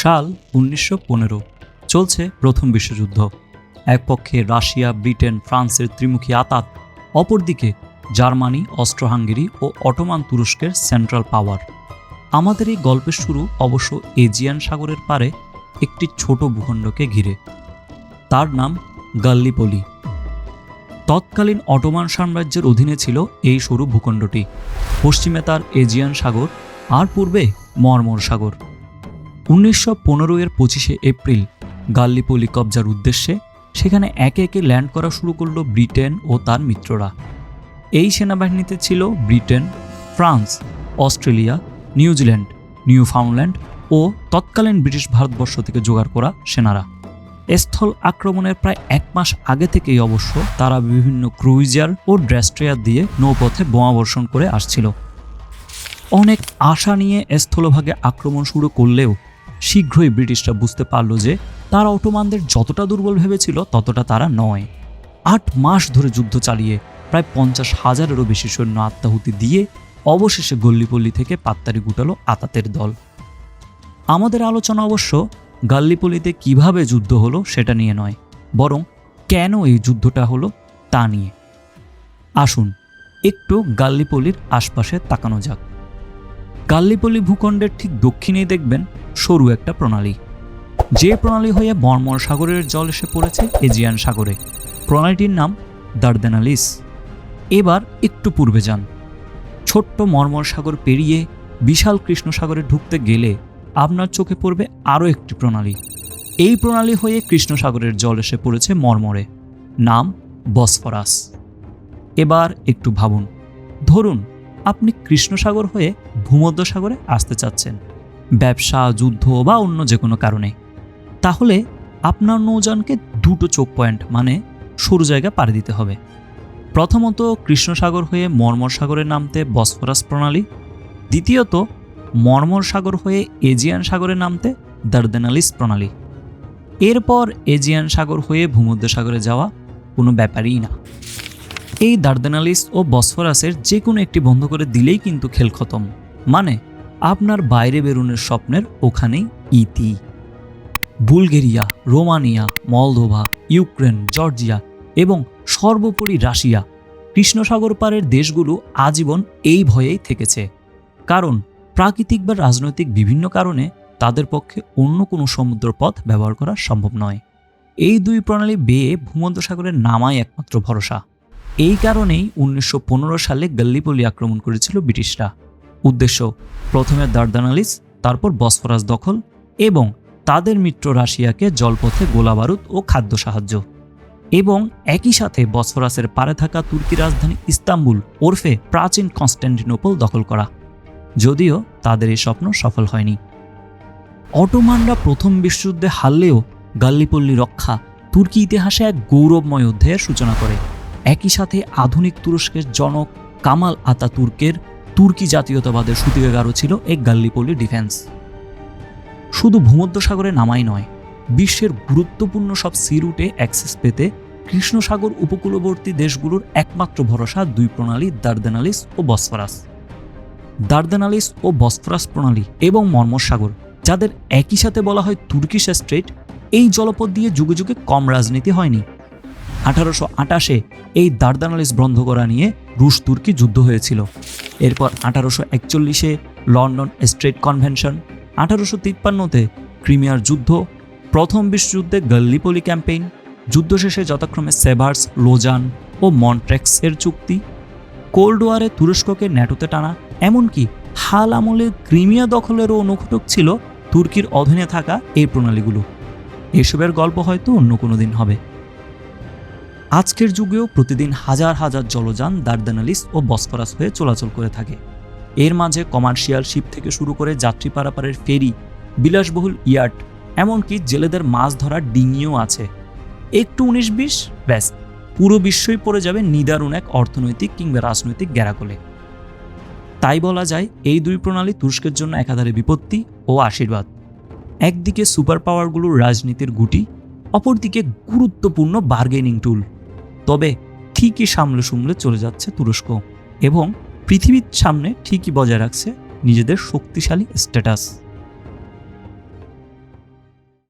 সাল উনিশশো পনেরো। চলছে প্রথম বিশ্বযুদ্ধ। এক পক্ষে রাশিয়া, ব্রিটেন, ফ্রান্সের ত্রিমুখী আতাত, অপরদিকে জার্মানি অস্ট্রো হাঙ্গেরি ও অটোমান তুরস্কের সেন্ট্রাল পাওয়ার। আমাদের এই গল্পের শুরু অবশ্য এজিয়ান সাগরের পারে একটি ছোট ভূখণ্ডকে ঘিরে। তার নাম গাল্লিপলি। তৎকালীন অটোমান সাম্রাজ্যের অধীনে ছিল এই সরু ভূখণ্ডটি। পশ্চিমে তার এজিয়ান সাগর, আর পূর্বে মর্মর সাগর। উনিশশো পনেরো এর পঁচিশে এপ্রিল গাল্লিপলি কবজার উদ্দেশ্যে সেখানে একে একে ল্যান্ড করা শুরু করল ব্রিটেন ও তার মিত্ররা। এই সেনাবাহিনীতে ছিল Britain, France, Australia, New Zealand Newfoundland ও তৎকালীন ব্রিটিশ ভারতবর্ষ থেকে জোগাড় করা সেনারা। স্থল আক্রমণের প্রায় এক মাস আগে থেকেই অবশ্য তারা বিভিন্ন ক্রুইজার ও ড্রেস্ট্রেয়ার দিয়ে নৌপথে বোমাবর্ষণ করে আসছিল। অনেক আশা নিয়ে স্থলভাগে আক্রমণ শুরু করলেও শীঘ্রই ব্রিটিশরা বুঝতে পারল যে তারা অটোমানদের যতটা দুর্বল ভেবেছিল ততটা তারা নয়। আট মাস ধরে যুদ্ধ চালিয়ে প্রায় পঞ্চাশ হাজারেরও বেশি সৈন্য আত্মাহুতি দিয়ে অবশেষে গল্লিপল্লি থেকে পাত্তারি গুটালো আতাতের দল। আমাদের আলোচনা অবশ্য গাল্লিপল্লিতে কীভাবে যুদ্ধ হলো সেটা নিয়ে নয়, বরং কেন এই যুদ্ধটা হলো তা নিয়ে। আসুন, একটু গাল্লিপল্লির আশপাশে তাকানো যাক। গাল্লিপল্লি ভূখণ্ডের ঠিক দক্ষিণেই দেখবেন সরু একটা প্রণালী। যে প্রণালী হয়ে মর্মর সাগরের জল এসে পড়েছে এজিয়ান সাগরে। প্রণালীটির নাম দার্দানালিস। এবার একটু পূর্বে যান। ছোট্ট মর্মর সাগর পেরিয়ে বিশাল কৃষ্ণ সাগরে ঢুকতে গেলে আপনার চোখে পড়বে আরও একটি প্রণালী। এই প্রণালী হয়ে কৃষ্ণ সাগরের জল এসে পড়েছে মর্মরে। নাম বসফরাস। এবার একটু ভাবুন। ধরুন আপনি কৃষ্ণসাগর হয়ে ভূমধ্য সাগরে আসতে চাচ্ছেন। ব্যবসা, যুদ্ধ বা অন্য যে কোনো কারণে। তাহলে আপনার নৌযানকে দুটো চোখ পয়েন্ট মানে সরু জায়গা পাড়ি দিতে হবে। প্রথমত কৃষ্ণসাগর হয়ে মর্মর সাগরে নামতে বসফরাস প্রণালী। দ্বিতীয়ত মর্মর সাগর হয়ে এজিয়ান সাগরে নামতে দার্দানালিস প্রণালী। এরপর এজিয়ান সাগর হয়ে ভূমধ্য সাগরে যাওয়া কোনো ব্যাপারই না। এই দার্দানালিস ও বসফরাসের যে কোনো একটি বন্ধ করে দিলেই কিন্তু খেল খতম। মানে আপনার বাইরে বেরুনের স্বপ্নের ওখানেই ইতি। Bulgaria, Romania, Moldova, Ukraine, Georgia এবং সর্বোপরি রাশিয়া কৃষ্ণসাগর পারের দেশগুলো আজীবন এই ভয়েই থেকেছে। কারণ, প্রাকৃতিক বা রাজনৈতিক বিভিন্ন কারণে তাদের পক্ষে অন্য কোনো সমুদ্র পথ ব্যবহার করা সম্ভব নয়। এই দুই প্রণালী বেয়ে ভূমধ্য সাগরের নামাই একমাত্র ভরসা। এই কারণেই উনিশশো পনেরো সালে গল্লিপল্লি আক্রমণ করেছিল ব্রিটিশরা। উদ্দেশ্য, প্রথমে দার্দানালিস, তারপর বসফরাস দখল এবং তাদের মিত্র রাশিয়াকে জলপথে গোলাবারুদ ও খাদ্য সাহায্য। এবং একই সাথে বসফরাসের পারে থাকা তুর্কি রাজধানী ইস্তাম্বুল ওরফে প্রাচীন কনস্ট্যান্টিনোপল দখল করা। যদিও তাদের এই স্বপ্ন সফল হয়নি। অটোমানরা প্রথম বিশ্বযুদ্ধে হারলেও গাল্লিপল্লি রক্ষা তুর্কি ইতিহাসে এক গৌরবময় অধ্যায়ের সূচনা করে। একই সাথে আধুনিক তুরস্কের জনক কামাল আতা তুর্কের তুর্কি জাতীয়তাবাদের সূতিকাগারও ছিল এই গাল্লিপল্লি ডিফেন্স। শুধু ভূমধ্যসাগরে নামাই নয়, বিশ্বের গুরুত্বপূর্ণ সব সি রুটে অ্যাক্সেস পেতে কৃষ্ণসাগর উপকূলবর্তী দেশগুলোর একমাত্র ভরসা দুই প্রণালী দার্দানালিস ও বসফরাস। দার্দানালিস ও বসফরাস প্রণালী এবং মর্মসাগর যাদের একই সাথে বলা হয় তুর্কিশ স্ট্রেট, এই জলপথ দিয়ে যুগে যুগে কম রাজনীতি হয়নি। আঠারোশো আটাশে এই দার্দানালিস বন্ধ করা নিয়ে রুশ তুর্কি যুদ্ধ হয়েছিল। এরপর আঠারোশো একচল্লিশে লন্ডন স্ট্রেট কনভেনশন, আঠারোশো তিপ্পান্নতে ক্রিমিয়ার যুদ্ধ, প্রথম বিশ্বযুদ্ধে গল্লিপলি ক্যাম্পেইন, যুদ্ধ শেষে যথাক্রমে সেভার্স, লোজান ও মন্ট্রেক্সের চুক্তি, কোল্ড ওয়ারে তুরস্ককে ন্যাটোতে টানা, এমনকি হাল আমলে ক্রিমিয়া দখলেরও অনুঘটক ছিল তুর্কির অধীনে থাকা এই প্রণালীগুলো। এসবের গল্প হয়তো অন্য কোনো দিন হবে। আজকের যুগেও প্রতিদিন হাজার হাজার জলযান, দার্দানালিস ও বসফরাস হয়ে চলাচল করে থাকে। এর মাঝে কমার্শিয়াল শিপ থেকে শুরু করে যাত্রী পারাপারের ফেরি, বিলাসবহুল ইয়ার্ট এমনকি জেলেদের মাছ ধরার ডিঙিও আছে। একটু উনিশ বিশ, ব্যাস। পুরো বিশ্বই পড়ে যাবে নিদারুণ এক অর্থনৈতিক কিংবা রাজনৈতিক গ্যারাকলে তাই বলা যায়, এই দুই প্রণালী তুরস্কের জন্য একাধারে বিপত্তি ও আশীর্বাদ। একদিকে সুপার পাওয়ারগুলোর রাজনীতির গুটি, অপরদিকে গুরুত্বপূর্ণ বার্গেনিং টুল। তবে ঠিকই সামলে সুমলে চলে যাচ্ছে তুরস্ক এবং পৃথিবীর সামনে ঠিকই বজায় রাখছে নিজেদের শক্তিশালী স্ট্যাটাস